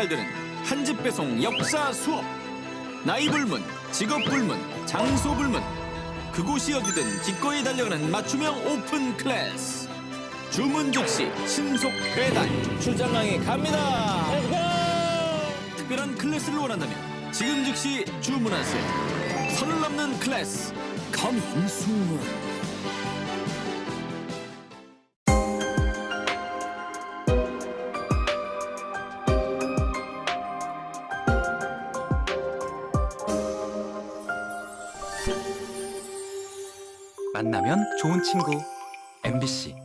달드는 한집 배송 역사 수업. 나이 불문, 직업 불문, 장소 불문. 그곳이 어디든 기꺼이 달려가는 맞춤형 오픈 클래스. 주문 즉시 신속 배달 출장랑에 갑니다. 특별한 클래스를 원한다면 지금 즉시 주문하세요. 선을 넘는 클래스 순 만나면 좋은 친구 MBC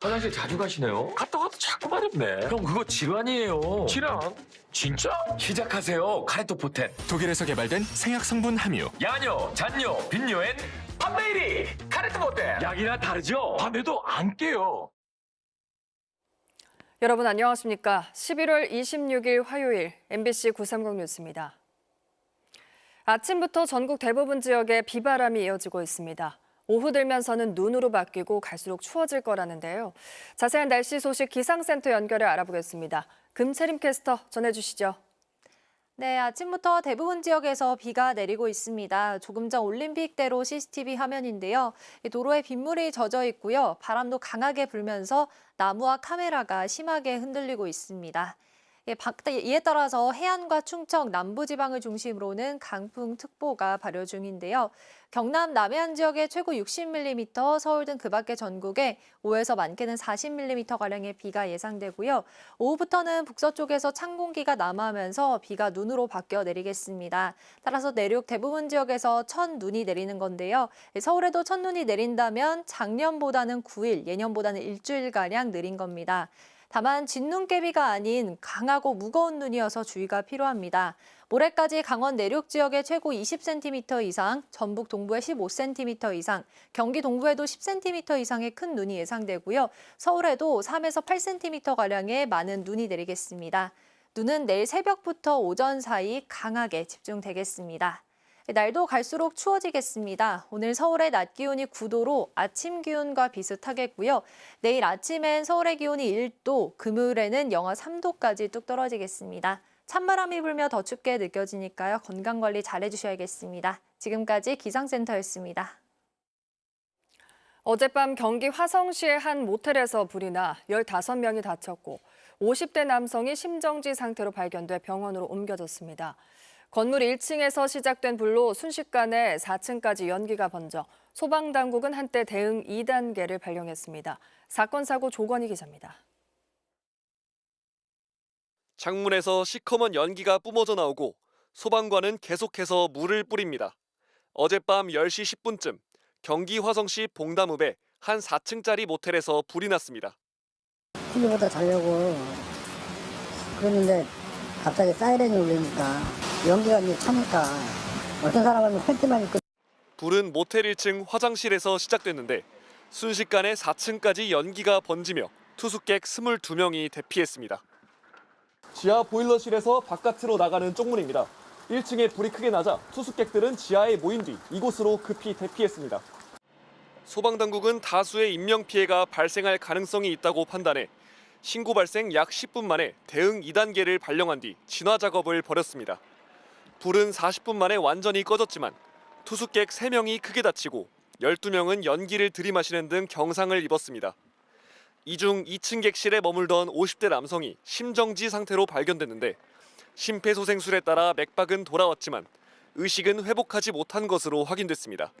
화장실 자주 가시네요? 갔다 마렵 네. 형 그거 질환이에요. 질환? 진짜? 시작하세요. 카레토 포텐. 독일에서 개발된 생약 성분 함유 야뇨, 잔뇨, 빈뇨엔 판메이리 카레토 포텐. 약이나 다르죠? 밤에도 안 깨요. 여러분 안녕하십니까? 11월 26일 화요일 MBC 930 뉴스입니다. 아침부터 전국 대부분 지역에 비바람이 이어지고 있습니다. 오후 들면서는 눈으로 바뀌고 갈수록 추워질 거라는데요. 자세한 날씨 소식 기상센터 연결해 알아보겠습니다. 금채림 캐스터 전해주시죠. 네, 아침부터 대부분 지역에서 비가 내리고 있습니다. 조금 전 올림픽대로 CCTV 화면인데요. 이 도로에 빗물이 젖어 있고요. 바람도 강하게 불면서 나무와 카메라가 심하게 흔들리고 있습니다. 예, 박- 이에 따라서 해안과 충청 남부지방을 중심으로는 강풍특보가 발효 중인데요. 경남 남해안 지역에 최고 60mm, 서울 등 그 밖의 전국에 5에서 많게는 40mm가량의 비가 예상되고요. 오후부터는 북서쪽에서 찬 공기가 남하면서 비가 눈으로 바뀌어 내리겠습니다. 따라서 내륙 대부분 지역에서 첫 눈이 내리는 건데요. 서울에도 첫 눈이 내린다면 작년보다는 9일, 예년보다는 일주일가량 느린 겁니다. 다만 진눈깨비가 아닌 강하고 무거운 눈이어서 주의가 필요합니다. 모레까지 강원 내륙 지역에 최고 20cm 이상, 전북 동부에 15cm 이상, 경기 동부에도 10cm 이상의 큰 눈이 예상되고요. 서울에도 3에서 8cm가량의 많은 눈이 내리겠습니다. 눈은 내일 새벽부터 오전 사이 강하게 집중되겠습니다. 날도 갈수록 추워지겠습니다. 오늘 서울의 낮 기온이 9도로 아침 기온과 비슷하겠고요. 내일 아침엔 서울의 기온이 1도, 금요일에는 영하 3도까지 뚝 떨어지겠습니다. 찬바람이 불며 더 춥게 느껴지니까요. 건강 관리 잘 해주셔야겠습니다. 지금까지 기상센터였습니다. 어젯밤 경기 화성시의 한 모텔에서 불이 나 15명이 다쳤고 50대 남성이 심정지 상태로 발견돼 병원으로 옮겨졌습니다. 건물 1층에서 시작된 불로 순식간에 4층까지 연기가 번져 소방당국은 한때 대응 2단계를 발령했습니다. 사건 사고 조건희 기자입니다. 창문에서 시커먼 연기가 뿜어져 나오고 소방관은 계속해서 물을 뿌립니다. 어젯밤 10시 10분쯤 경기 화성시 봉담읍의 한 4층짜리 모텔에서 불이 났습니다. TV보다 자려고 그랬는데 갑자기 사이렌이 울리니까 연기가 이제 차니까 어떤 사람은 팬티만 입고 불은 모텔 1층 화장실에서 시작됐는데 순식간에 4층까지 연기가 번지며 투숙객 22명이 대피했습니다. 지하 보일러실에서 바깥으로 나가는 쪽문입니다. 1층에 불이 크게 나자 투숙객들은 지하에 모인 뒤 이곳으로 급히 대피했습니다. 소방당국은 다수의 인명 피해가 발생할 가능성이 있다고 판단해 신고 발생 약 10분 만에 대응 2단계를 발령한 뒤 진화 작업을 벌였습니다. 불은 40분 만에 완전히 꺼졌지만 투숙객 3명이 크게 다치고 12명은 연기를 들이마시는 등 경상을 입었습니다. 이 중 2층 객실에 머물던 50대 남성이 심정지 상태로 발견됐는데 심폐소생술에 따라 맥박은 돌아왔지만 의식은 회복하지 못한 것으로 확인됐습니다.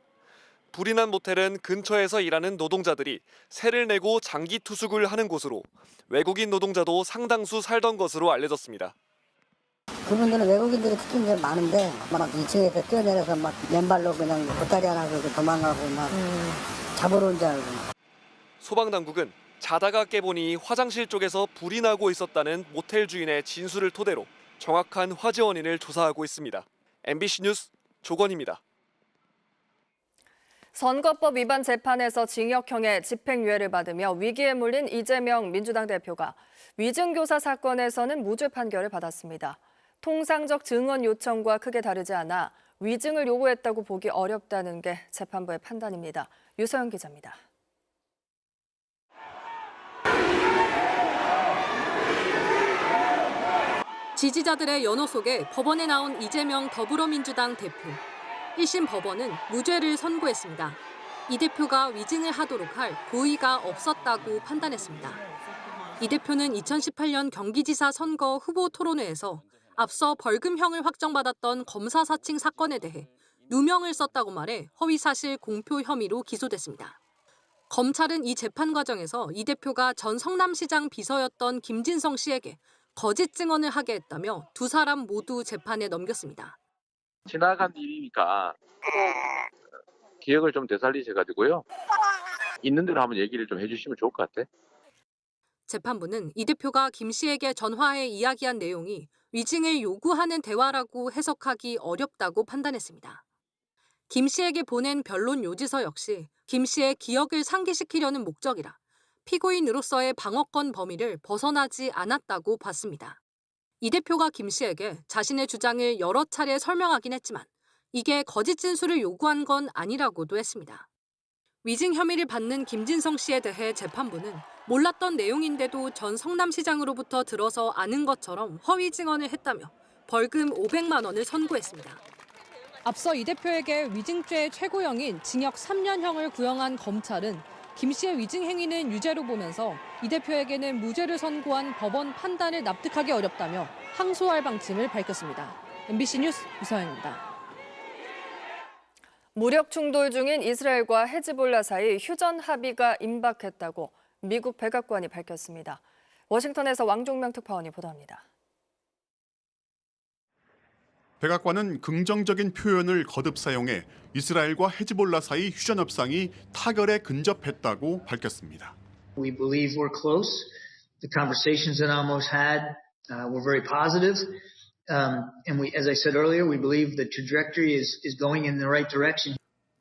불이 난 모텔은 근처에서 일하는 노동자들이 세를 내고 장기 투숙을 하는 곳으로 외국인 노동자도 상당수 살던 것으로 알려졌습니다. 그분들은 외국인들이 특히 이제 많은데 막 2층에서 뛰어내려서 막 맨발로 그냥 보따리 하나 들고 도망가고 막 잡으러 온 줄 알고 소방당국은 자다가 깨보니 화장실 쪽에서 불이 나고 있었다는 모텔 주인의 진술을 토대로 정확한 화재 원인을 조사하고 있습니다. MBC 뉴스 조건입니다. 선거법 위반 재판에서 징역형의 집행유예를 받으며 위기에 몰린 이재명 민주당 대표가 위증교사 사건에서는 무죄 판결을 받았습니다. 통상적 증언 요청과 크게 다르지 않아 위증을 요구했다고 보기 어렵다는 게 재판부의 판단입니다. 유서영 기자입니다. 지지자들의 연호 속에 법원에 나온 이재명 더불어민주당 대표. 1심 법원은 무죄를 선고했습니다. 이 대표가 위증을 하도록 할 고의가 없었다고 판단했습니다. 이 대표는 2018년 경기지사 선거 후보 토론회에서 앞서 벌금형을 확정받았던 검사 사칭 사건에 대해 누명을 썼다고 말해 허위사실 공표 혐의로 기소됐습니다. 검찰은 이 재판 과정에서 이 대표가 전 성남시장 비서였던 김진성 씨에게 거짓 증언을 하게 했다며 두 사람 모두 재판에 넘겼습니다. 지나간 일이니까 기억을 좀 되살리셔 가지고요. 있는 대로 한번 얘기를 좀 해주시면 좋을 것 같아. 재판부는 이 대표가 김 씨에게 전화해 이야기한 내용이 위증을 요구하는 대화라고 해석하기 어렵다고 판단했습니다. 김 씨에게 보낸 변론 요지서 역시 김 씨의 기억을 상기시키려는 목적이라 피고인으로서의 방어권 범위를 벗어나지 않았다고 봤습니다. 이 대표가 김 씨에게 자신의 주장을 여러 차례 설명하긴 했지만 이게 거짓 진술을 요구한 건 아니라고도 했습니다. 위증 혐의를 받는 김진성 씨에 대해 재판부는 몰랐던 내용인데도 전 성남시장으로부터 들어서 아는 것처럼 허위 증언을 했다며 벌금 500만 원을 선고했습니다. 앞서 이 대표에게 위증죄의 최고형인 징역 3년형을 구형한 검찰은 김 씨의 위증 행위는 유죄로 보면서 이 대표에게는 무죄를 선고한 법원 판단을 납득하기 어렵다며 항소할 방침을 밝혔습니다. MBC 뉴스 유서영입니다. 무력 충돌 중인 이스라엘과 헤즈볼라 사이 휴전 합의가 임박했다고 미국 백악관이 밝혔습니다. 워싱턴에서 왕종명 특파원이 보도합니다. 백악관은 긍정적인 표현을 거듭 사용해 이스라엘과 헤즈볼라 사이 휴전 협상이 타결에 근접했다고 밝혔습니다. We believe we're close. The conversations that Amos had uh, were very positive. Um, and we, as I said earlier, we believe the trajectory is, is going in the right direction.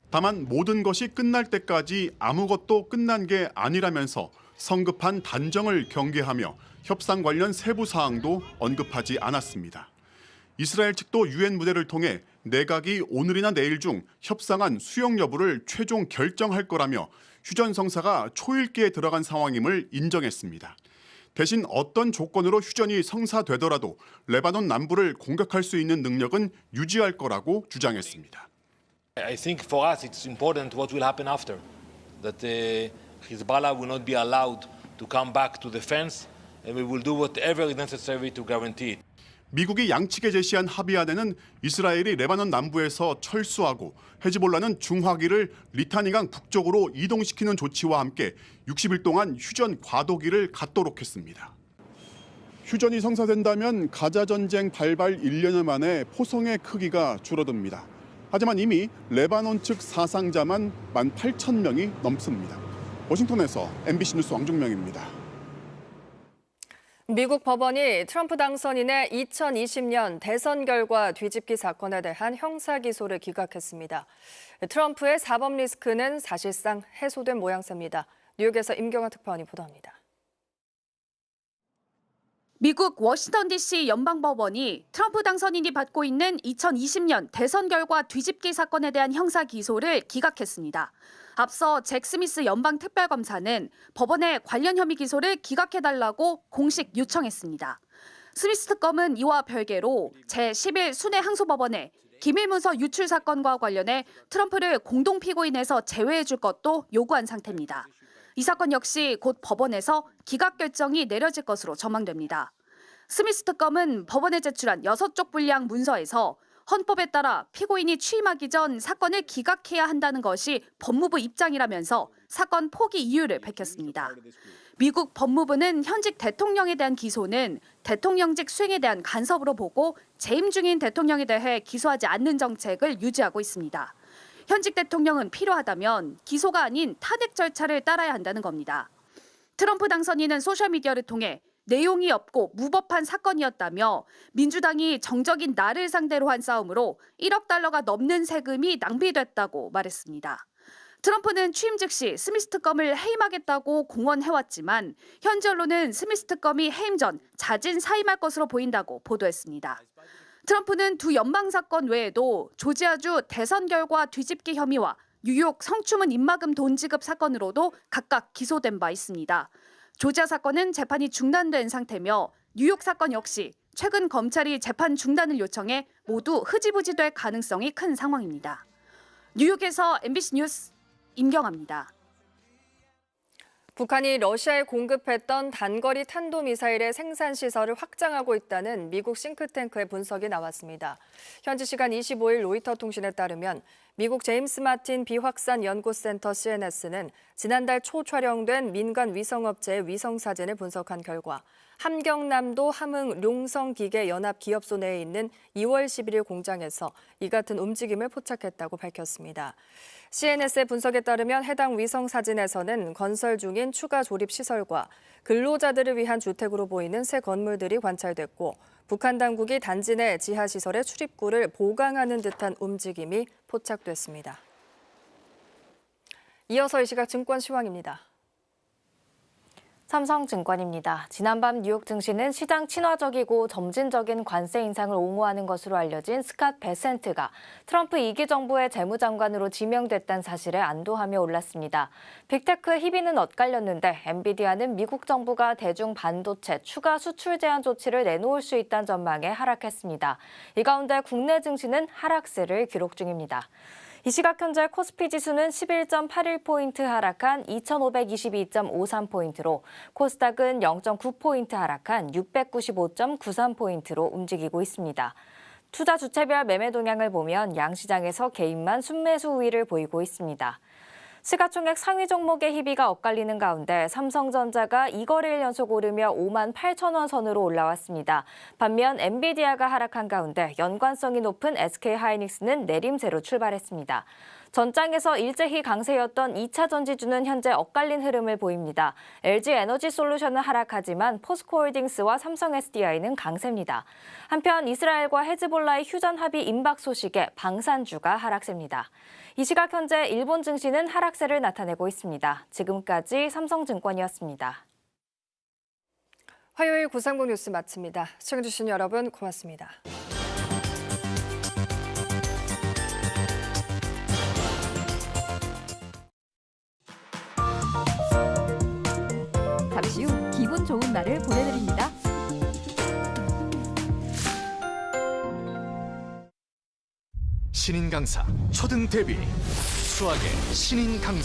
다만 모든 것이 끝날 때까지 아무것도 끝난 게 아니라면서 성급한 단정을 경계하며 협상 관련 세부 사항도 언급하지 않았습니다. 이스라엘 측도 유엔 무대를 통해 내각이 오늘이나 내일 중 협상안 수용 여부를 최종 결정할 거라며 휴전 성사가 초읽기에 들어간 상황임을 인정했습니다. 대신 어떤 조건으로 휴전이 성사되더라도 레바논 남부를 공격할 수 있는 능력은 유지할 거라고 주장했습니다. I think for us it's important what will happen after. That uh, Hezbollah will not be allowed to come back to the fence, and we will do whatever is necessary to guarantee it. 미국이 양측에 제시한 합의안에는 이스라엘이 레바논 남부에서 철수하고 헤즈볼라는 중화기를 리타니강 북쪽으로 이동시키는 조치와 함께 60일 동안 휴전 과도기를 갖도록 했습니다. 휴전이 성사된다면 가자 전쟁 발발 1년여 만에 포성의 크기가 줄어듭니다. 하지만 이미 레바논 측 사상자만 18,000명이 넘습니다. 워싱턴에서 MBC 뉴스 왕종명입니다. 미국 법원이 트럼프 당선인의 2020년 대선 결과 뒤집기 사건에 대한 형사 기소를 기각했습니다. 트럼프의 사법 리스크는 사실상 해소된 모양새입니다. 뉴욕에서 임경아 특파원이 보도합니다. 미국 워싱턴 DC 연방법원이 트럼프 당선인이 받고 있는 2020년 대선 결과 뒤집기 사건에 대한 형사 기소를 기각했습니다. 앞서 잭 스미스 연방 특별검사는 법원에 관련 혐의 기소를 기각해달라고 공식 요청했습니다. 스미스 특검은 이와 별개로 제11 순회 항소법원에 기밀문서 유출 사건과 관련해 트럼프를 공동 피고인에서 제외해 줄 것도 요구한 상태입니다. 이 사건 역시 곧 법원에서 기각 결정이 내려질 것으로 전망됩니다. 스미스 특검은 법원에 제출한 6쪽 분량 문서에서 헌법에 따라 피고인이 취임하기 전 사건을 기각해야 한다는 것이 법무부 입장이라면서 사건 포기 이유를 밝혔습니다. 미국 법무부는 현직 대통령에 대한 기소는 대통령직 수행에 대한 간섭으로 보고 재임 중인 대통령에 대해 기소하지 않는 정책을 유지하고 있습니다. 현직 대통령은 필요하다면 기소가 아닌 탄핵 절차를 따라야 한다는 겁니다. 트럼프 당선인은 소셜미디어를 통해 내용이 없고 무법한 사건이었다며 민주당이 정적인 나를 상대로 한 싸움으로 1억 달러가 넘는 세금이 낭비됐다고 말했습니다. 트럼프는 취임 즉시 스미스 특검을 해임하겠다고 공언해왔지만 현지 언론은 스미스 특검이 해임 전 자진 사임할 것으로 보인다고 보도했습니다. 트럼프는 두 연방 사건 외에도 조지아주 대선 결과 뒤집기 혐의와 뉴욕 성추문 입막음 돈 지급 사건으로도 각각 기소된 바 있습니다. 조지아 사건은 재판이 중단된 상태며 뉴욕 사건 역시 최근 검찰이 재판 중단을 요청해 모두 흐지부지 될 가능성이 큰 상황입니다. 뉴욕에서 MBC 뉴스 임경아입니다. 북한이 러시아에 공급했던 단거리 탄도미사일의 생산 시설을 확장하고 있다는 미국 싱크탱크의 분석이 나왔습니다. 현지 시간 25일 로이터 통신에 따르면 미국 제임스 마틴 비확산 연구센터 CNS는 지난달 초 촬영된 민간 위성업체의 위성 사진을 분석한 결과 함경남도 함흥 룡성기계 연합 기업소 내에 있는 2월 11일 공장에서 이 같은 움직임을 포착했다고 밝혔습니다. CNS의 분석에 따르면 해당 위성 사진에서는 건설 중인 추가 조립 시설과 근로자들을 위한 주택으로 보이는 새 건물들이 관찰됐고 북한 당국이 단지 내 지하 시설의 출입구를 보강하는 듯한 움직임이 포착됐습니다. 이어서 이 시각 증권 시황입니다. 삼성증권입니다. 지난밤 뉴욕 증시는 시장 친화적이고 점진적인 관세 인상을 옹호하는 것으로 알려진 스캇 베센트가 트럼프 2기 정부의 재무장관으로 지명됐다는 사실에 안도하며 올랐습니다. 빅테크 희비는 엇갈렸는데 엔비디아는 미국 정부가 대중 반도체 추가 수출 제한 조치를 내놓을 수 있다는 전망에 하락했습니다. 이 가운데 국내 증시는 하락세를 기록 중입니다. 이 시각 현재 코스피 지수는 11.81포인트 하락한 2,522.53포인트로 코스닥은 0.9포인트 하락한 695.93포인트로 움직이고 있습니다. 투자 주체별 매매 동향을 보면 양시장에서 개인만 순매수 우위를 보이고 있습니다. 시가총액 상위 종목의 희비가 엇갈리는 가운데 삼성전자가 2거래일 연속 오르며 5만 8천 원 선으로 올라왔습니다. 반면 엔비디아가 하락한 가운데 연관성이 높은 SK하이닉스는 내림세로 출발했습니다. 전장에서 일제히 강세였던 2차 전지주는 현재 엇갈린 흐름을 보입니다. LG 에너지 솔루션은 하락하지만 포스코홀딩스와 삼성 SDI는 강세입니다. 한편 이스라엘과 헤즈볼라의 휴전 합의 임박 소식에 방산주가 하락세입니다. 이 시각 현재 일본 증시는 하락세를 나타내고 있습니다. 지금까지 삼성증권이었습니다. 화요일 구상국 뉴스 마칩니다. 시청해주신 여러분 고맙습니다. 신인 강사 초등 데뷔. 수학의 신인 강사